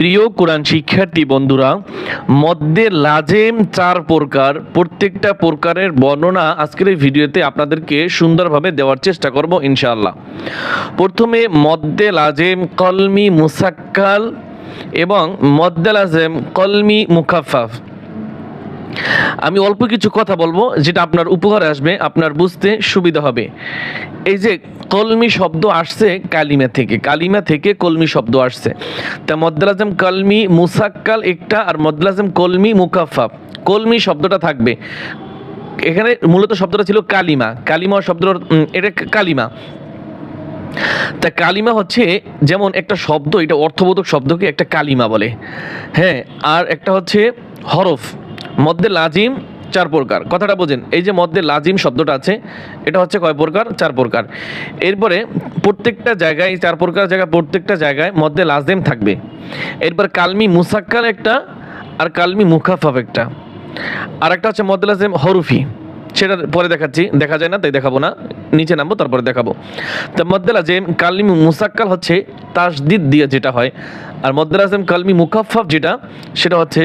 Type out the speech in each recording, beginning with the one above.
প্রিয় কোরআন শিক্ষার্থী বন্ধুরা, মধ্যে লাজেম চার প্রকার, প্রত্যেকটা প্রকারের বর্ণনা আজকের এই ভিডিওতে আপনাদেরকে সুন্দরভাবে দেওয়ার চেষ্টা করব ইনশাআল্লাহ। প্রথমে মধ্যে লাজেম কলমি মুসাক্কাল এবং মদ্দে লাজেম কলমি মুখাফাফ আমি অল্প কিছু কথা বলব, যেটা আপনার উপকারে আসবে, আপনার বুঝতে সুবিধা হবে। এই যে কলমি শব্দ আসছে কালিমা থেকে কালিমা থেকে কলমি শব্দ আসছে। তা মদ্দালাজম কলমি মুসাক্কাল একটা আর মদ্দালাজম কলমি মুকাফাফ কলমি শব্দটা থাকবে। এখানে মূলত শব্দটা ছিল কালিমা। কালিমা শব্দ এটা কালিমা। তা কালিমা হচ্ছে যেমন একটা শব্দ, এটা অর্থবোধক শব্দকে একটা কালিমা বলে। হ্যাঁ আর একটা হচ্ছে হরফ। মধ্যে লাজিম, চার প্রকার। কথাটা বোঝেন, এই যে মধ্যে লাজিম শব্দটা আছে, এটা হচ্ছে কয় প্রকার? চার প্রকার। এরপরে প্রত্যেকটা জায়গায়, চার প্রকার জায়গায়, প্রত্যেকটা জায়গায় মধ্যে লাজিম থাকবে। এরপর কালমি মুসাক্কাল একটা আর কালমি মুখাফাফ একটা। আর একটা হচ্ছে মধ্যে লাজিম হরুফি। সেটা পরে দেখাচ্ছি, দেখা যায় না, তাই দেখাবো না। নিচে নামবো, তারপরে দেখাবো। তা মদ্দেলা যে কালমি মুসাক্কাল হচ্ছে তাসদিদ দিয়ে যেটা হয়, আর মদ্দেলা আজম কালমি মুখাফাফ যেটা, সেটা হচ্ছে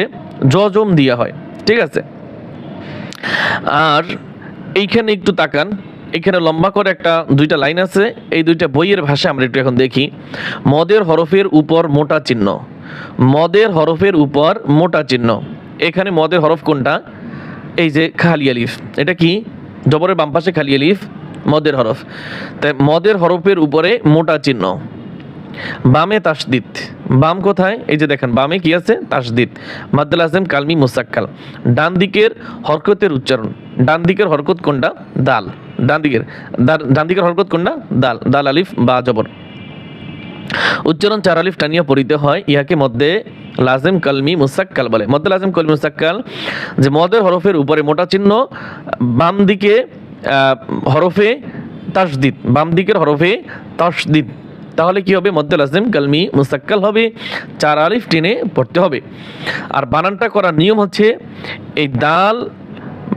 জজম দিয়ে হয়। ঠিক আছে? আর এইখানে একটু তাকান। এখানে লম্বা করে একটা দুইটা লাইন আছে। এই দুইটা বইয়ের ভাষা আমরা একটু এখন দেখি। মদের হরফের উপর মোটা চিহ্ন। মদের হরফের উপর মোটা চিহ্ন। এখানে মদের হরফ কোনটা? এই যে খালি আলিফ। এটা কি? জবরের বাম পাশে খালি আলিফ, মদের হরফ। তাই মদের হরফের উপরে মোটা চিহ্ন। বামে তাসদিদ। বাম কোথায়? এই যে দেখেন, বামে কি আছে? তাসদিদ। মাদ্দাল আজম কালমি মুসাক্কাল। ডান দিকের হরকতের উচ্চারণ। ডান দিকের হরকত কোনটা? দাল। ডান দিকের ডান দিকের হরকত কোনটা? দাল। দাল, আলিফ, বা, জবর। উচ্চারণ চার আলিফ টানিয়া পড়িতে হয়। ইহাকে মধ্যে লাজেম কালমি মুসাক্কাল বলে। মধ্যে লাজেম কলমি মুসাক্কাল যে মদের হরফের উপরে মোটা চিহ্ন, বাম দিকে হরফে তাসদিদ। বাম দিকের হরফে তাসদিদ। তাহলে কি হবে? মধ্যে লাজেম কালমি মুসাক্কাল হবে। চার আলিফ টেনে পড়তে হবে। আর বানানটা করার নিয়ম হচ্ছে, এই দাল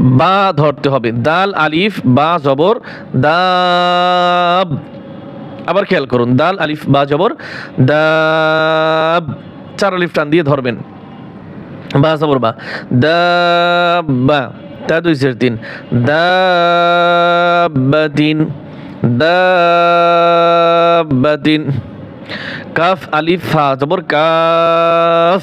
বা ধরতে হবে। দাল, আলিফ, বা জবর, দাব। আবার খেয়াল করুন, দাল, আলিফ, বা জবর, দাব। চার আলিফ টান দিয়ে ধরবেন। বা, জবর, বা। দাব্বা তা দুই চার তিন দাব্বাতিন কাফ, আলিফ, ফা, জবর, কাফ।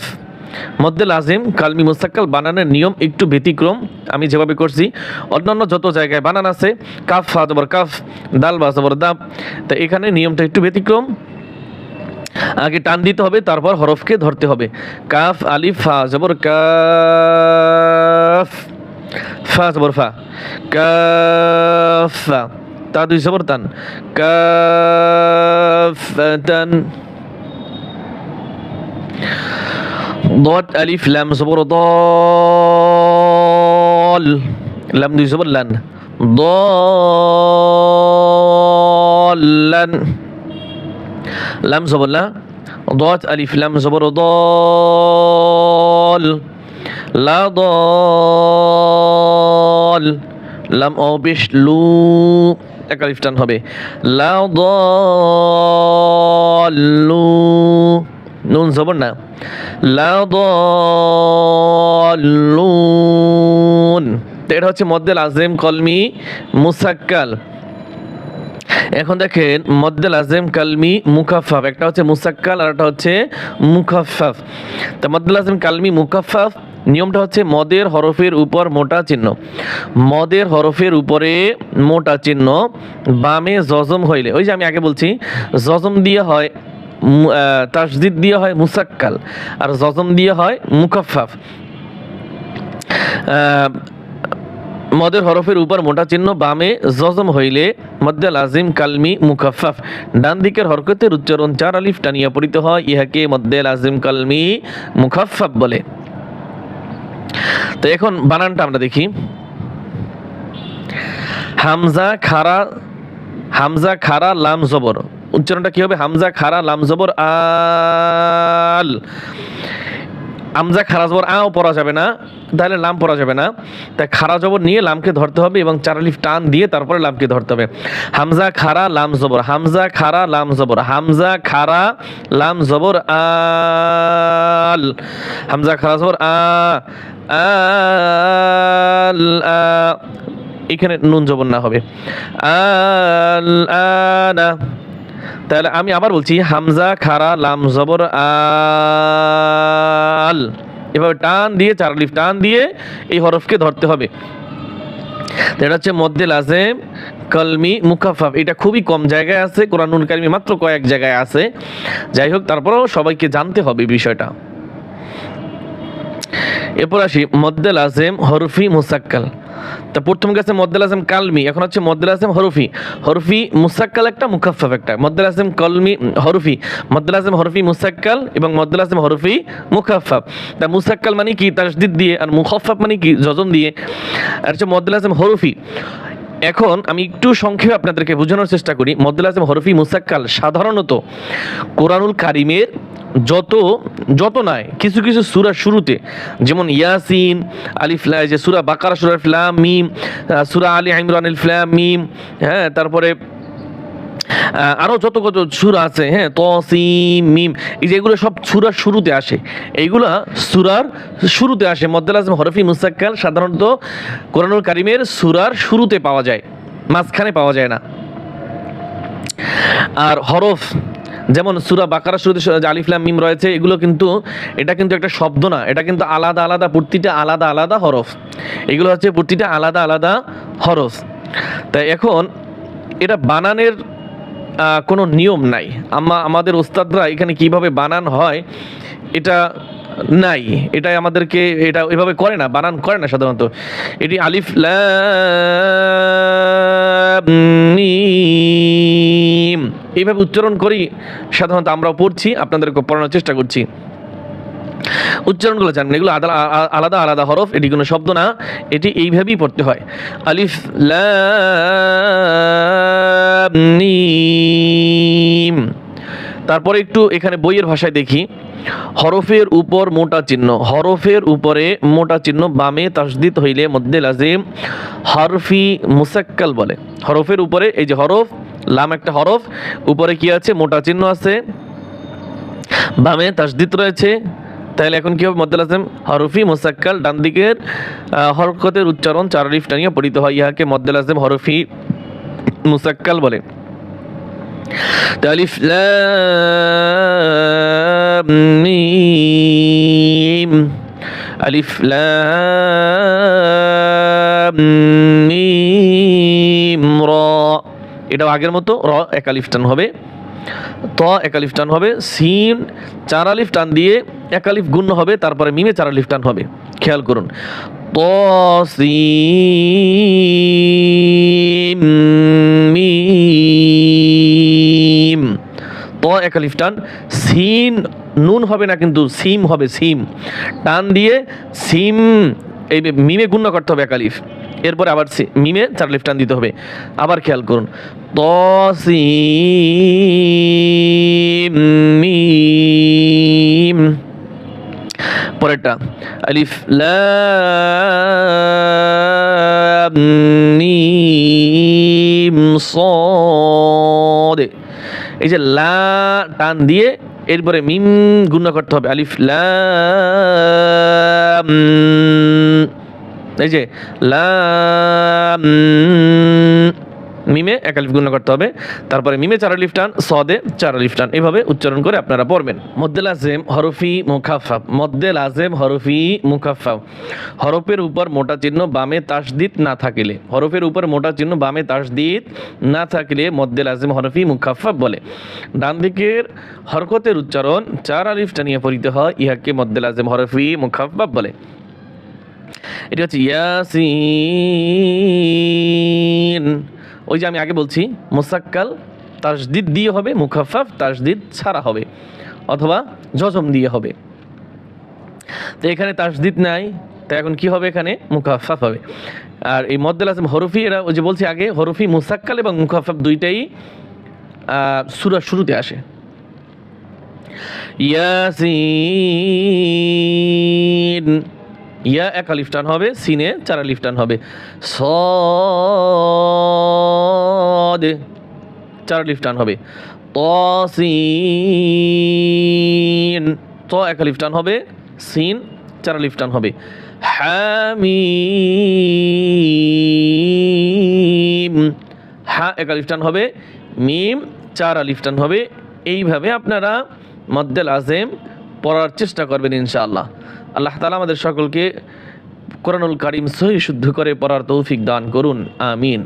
মধ্যে লাজিম, কালমি, মুস্তাক্কাল, বানানোর নিয়ম একটু ব্যতিক্রম, আমি যেভাবে করছি। অন্যান্য যত জায়গায় বানান আছে, কাফ, ফা, জবর, কাফ, দাল, বা, জবর, দাব। তা এখানে নিয়মটা একটু ব্যতিক্রম। আগে টান দিতে হবে, তারপর হরফকে ধরতে হবে। কাফ, আলিফ, ফা, জবর, কাফ। ফা, জবর, ফা। কাফ, ফা। تعطي سبرتان كافة. ضاد ألف لام صبر ضال. لم دي صبر لن. ضالا. لم صبر لا. ضاد ألف لام صبر ضال. لا ضال. لم أبش لو একালিফ টান হবে। লাদলু নুন জবর না। লাদলুন এটা হচ্ছে মদ্দেল আজম কলমি মুসাক্কাল। এখন দেখেন, মদ্দেল আজম কালমি মুখাফাফ একটা হচ্ছে মুসাক্কাল আর একটা হচ্ছে মুখাফাফ তা মদ্দেল আজম কালমি মুখাফাফ নিয়মটা হচ্ছে মদের হরফের উপর মোটা চিহ্ন। মদের হরফের উপরে মোটা চিহ্ন বামে জজম হইলে ওই যে আমি আগে বলছি জজম দিয়ে হয় তাসদিদ দিয়ে হয় মুসাক্কাল আর জজম দিয়ে হয় মুখাফাফ আহ, মদের হরফের উপর মোটা চিহ্ন বামে জজম হইলে মধ্যে লাজিম কালমি মুখাফাফ ডান দিকের হরকতের উচ্চারণ চার আলিফ টানিয়া পড়িতে হয় ইহাকে মধ্যে লাজিম কালমি মুখাফাফ বলে। তো এখন বানানটা আমরা দেখি। হামজা খারা হামজা খারা লাম জবর। উচ্চারণটা কি হবে? হামজা খারা লাম জবর, আল। হামজা খারা জবর আও পড়া যাবে না। তাহলে লাম পরা যাবে না। তাই খারা জবর নিয়ে লামকে ধরতে হবে এবং চার আলিফ টান দিয়ে তারপরে লামকে ধরতে হবে। হামজা খারা লাম, জবর। হামজা খারা লাম, জবর। হামজা খারা লাম, জবর আল। হামজা খারাজ জবর, আ আল এখানে নুন জবর না হবে। আল আনা তাহলে আমি আবার বলছি, হামজা খারা লাম, জবর আল। এভাবে টান দিয়ে, চার লিফ টান দিয়ে এই হরফকে ধরতে হবে। এটা হচ্ছে মদ্দেল লাজেম, কলমি মুখাফাফ এটা খুবই কম জায়গায় আছে, কোরআনুল কালমি মাত্র কয়েক জায়গায় আছে। যাই হোক, তারপরেও সবাইকে জানতে হবে বিষয়টা। এরপর আসি মদ্দেল আজেম হরফি, মুসাক্কাল। তা প্রথম গেছে মদ্দেল আসেম কালমি, এখন হচ্ছে মদ্দেল আসেম হরফি। হরফি মুসাক্কাল একটা মুখাফাফ একটা। মদ্দেল আজম কলমি হরফি। মদ্দেল আজম হরফি মুসাক্কাল এবং মদ্দেল আজম হরফি মুখাফাফ তা মুসাক্কাল মানে কি? তাসদিদ দিয়ে আর মুখাফাফ মানে কি? যজন দিয়ে। আর হচ্ছে মদ্দেল আজম হরফি। এখন আমি একটু সংক্ষেপে আপনাদেরকে বোঝানোর চেষ্টা করি। মদ্দুল আজম হরফি মুসাক্কাল সাধারণত কোরআনুল কারিমের যত যত নয় কিছু কিছু সুরা শুরুতে যেমন ইয়াসিন আলি লা- যে সুরা বাকারা সুরা ফ্লাম মিম সুরা আলী ইমরান ফ্লাম মিম হ্যাঁ তারপরে আহ, আরও যত কত সুরা আছে হ্যাঁ তসিম মিম এই যেগুলো সব সুরার শুরুতে আসে। এইগুলা সুরার শুরুতে আসে। মদ্দাল আজম হরফি মুসাক্কাল সাধারণত কোরআনুল কারিমের সুরার শুরুতে পাওয়া যায় মাঝখানে পাওয়া যায় না। আর হরফ যেমন সুরা বাকারা শুরুতে আলিফলাম মিম রয়েছে, এগুলো কিন্তু, এটা কিন্তু একটা শব্দ না, এটা কিন্তু আলাদা আলাদা, প্রতিটা আলাদা আলাদা হরফ। এগুলো হচ্ছে প্রতিটা আলাদা আলাদা হরফ। তাই এখন, এটা বানানের কোনো নিয়ম নাই। আমা আমাদের ওস্তাদরা এখানে কীভাবে বানান হয়, এটা নাই। এটাই আমাদেরকে, এটা এভাবে করে না, বানান করে না সাধারণত। এটি আলিফ লাম এইভাবে উচ্চারণ করি, সাধারণত আমরাও পড়ছি আপনাদেরকে পড়ানোর চেষ্টা করছি। উচ্চারণগুলো জানেন, এগুলো আলাদা আলাদা হরফ, এটি কোনো শব্দ না, এটি এইভাবেই পড়তে হয়। আলিফ, লাম তারপরে একটু এখানে বইয়ের ভাষায় দেখি। হরফের উপর মোটা চিহ্ন, হরফের উপরে মোটা চিহ্ন, বামে তাসদিদ হইলে মধ্যে লাজিম, হরফি মুসাক্কাল বলে। হরফের উপরে এই যে হরফ লাম একটা হরফ, উপরে কি আছে? মোটা চিহ্ন আছে। বামে তাসদিত রয়েছে। তাহলে এখন কি হবে? মদ্দাল আজম, হরফি মুসাক্কাল, ডান দিকের হরকতের উচ্চারণ চার লিফ টানিয়ে পড়িতে হয়। ইহাকে মদ্দাল আজম হরফি মুসাক্কাল বলে। তো আলিফ, লাম, মিম। মিম এটাও আগের মতো, র এক আলিফ টান হবে, ত এক আলিফ টান হবে, সিন চার আলিফ টান দিয়ে এক আলিফ গুণ হবে, তারপরে মিমে চার আলিফ টান হবে, খেয়াল করুন, ত মিম, ত এক আলিফ টান, সিন নুন হবে না কিন্তু সিম হবে, সিম, টান দিয়ে সিম, এই মিমে গুণ করতে হবে এক আলিফ এরপরে আবার মিমে চার আলিফ টান দিতে হবে। আবার খেয়াল করুন। ত সিম পরেরটা, আলিফ সদ। এই যে লা টান দিয়ে এরপরে মিম গুণ করতে হবে। আলিফ, লাম এই যে মিমে এক আলিফ গুণ করতে হবে। তারপরে মিমে চার আলিফ টান, সদে চার আলিফ টান। এভাবে উচ্চারণ করে আপনারা পড়বেন। মদ্দেল আজেম হরফি, মুখাফাফ। মদ্দেল আজেম হরফি, মুখাফাফ। হরফের উপর মোটা চিহ্ন, বামে তাসদিদ না থাকিলে। হরফের উপর মোটা চিহ্ন, বামে তাসদিদ না থাকলে মদ্দেল আজেম হরফি, মুখাফাফ বলে। ডান দিকের হরকতের উচ্চারণ চার আলিফ টানিয়ে পড়িতে হয়, ইহাকে মদ্দেল আজেম হরফি, মুখাফাফ বলে। এটি হচ্ছে ইয়াসিন। ওই যে আমি আগে বলছি, মুসাক্কাল তাসদিদ দিয়ে হবে মুখাফাফ তাসদিদ ছাড়া হবে, অথবা জজম দিয়ে হবে। তো এখানে তাসদিদ নাই, তো এখন কি হবে এখানে? মুখাফাফ হবে। আর এই মদ্দাল আসম হরফি, এরা ওই যে বলছি আগে, হরফি মুসাক্কাল এবং মুখাফাফ দুইটাই সুরা শুরুতে আসে। ইয়াসিন। ইয়া এক আলিফ টান হবে, সিনে চার আলিফ টান হবে। সদে চার আলিফ টান হবে। তসিন, ত এক আলিফ টান হবে, সিন চার আলিফ টান হবে। হামিম, হা এক আলিফ টান হবে, মিম চার আলিফ টান হবে। এইভাবে আপনারা মদ্দেল আজেম পড়ার চেষ্টা করবেন ইনশাআল্লাহ। আল্লাহ তালা আমাদের সকলকে কোরআনুল কারিম সহি শুদ্ধ করে পড়ার তৌফিক দান করুন আমিন।